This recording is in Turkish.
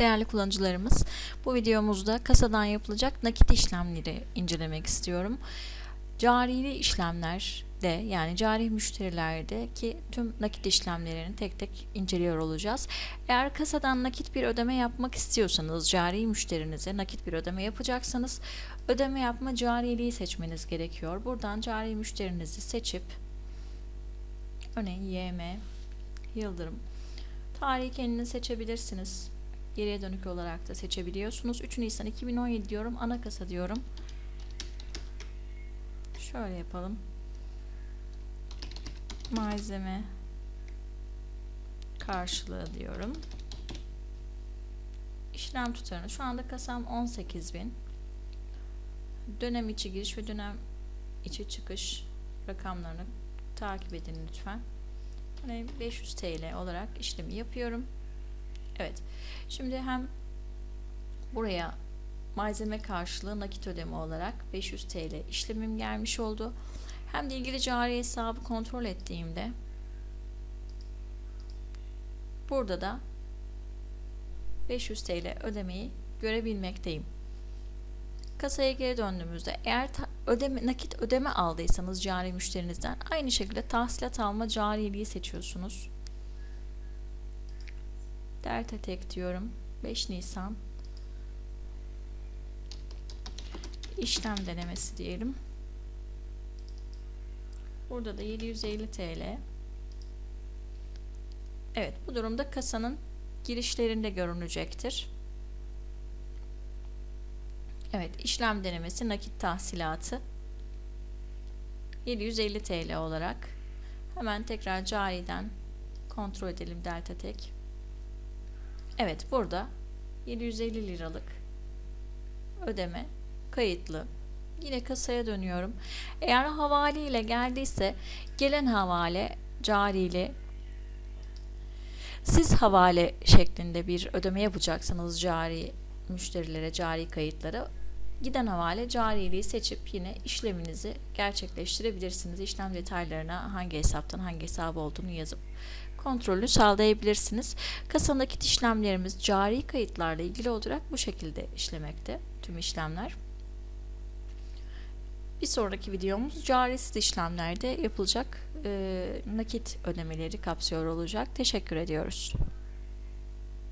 Değerli kullanıcılarımız, bu videomuzda kasadan yapılacak nakit işlemleri incelemek istiyorum. Carili işlemlerde yani cari müşterilerdeki tüm nakit işlemlerini tek tek inceliyor olacağız. Eğer kasadan nakit bir ödeme yapmak istiyorsanız, cari müşterinize nakit bir ödeme yapacaksanız ödeme yapma cariliği seçmeniz gerekiyor. Buradan cari müşterinizi seçip örneğin YM Yıldırım Tarihi kendiniz seçebilirsiniz. Geriye dönük olarak da seçebiliyorsunuz. 3 Nisan 2017 diyorum. Ana kasa diyorum. Şöyle yapalım. Malzeme karşılığı diyorum. İşlem tutarını. Şu anda kasam 18.000. Dönem içi giriş ve dönem içi çıkış rakamlarını takip edin lütfen. Hani 500 TL olarak işlemi yapıyorum. Evet. Şimdi hem buraya malzeme karşılığı nakit ödeme olarak 500 TL işlemim gelmiş oldu. Hem de ilgili cari hesabı kontrol ettiğimde burada da 500 TL ödemeyi görebilmekteyim. Kasaya geri döndüğümüzde eğer ödeme, nakit ödeme aldıysanız cari müşterinizden aynı şekilde tahsilat alma cariliği seçiyorsunuz. Delta tek diyorum. 5 Nisan işlem denemesi diyelim. Burada da 750 TL. Evet bu durumda kasanın girişlerinde görünecektir. Evet işlem denemesi nakit tahsilatı 750 TL olarak hemen tekrar cariden kontrol edelim delta tek. Evet burada 750 liralık ödeme kayıtlı. Yine kasaya dönüyorum. Eğer havale ile geldiyse gelen havale carili siz havale şeklinde bir ödeme yapacaksanız cari müşterilere, cari kayıtlara giden havale cariliği seçip yine işleminizi gerçekleştirebilirsiniz. İşlem detaylarına hangi hesaptan hangi hesap olduğunu yazıp kontrolünü sağlayabilirsiniz. Kasa işlemlerimiz cari kayıtlarla ilgili olarak bu şekilde işlemekte tüm işlemler. Bir sonraki videomuz carisiz işlemlerde yapılacak e, nakit ödemeleri kapsıyor olacak. Teşekkür ediyoruz.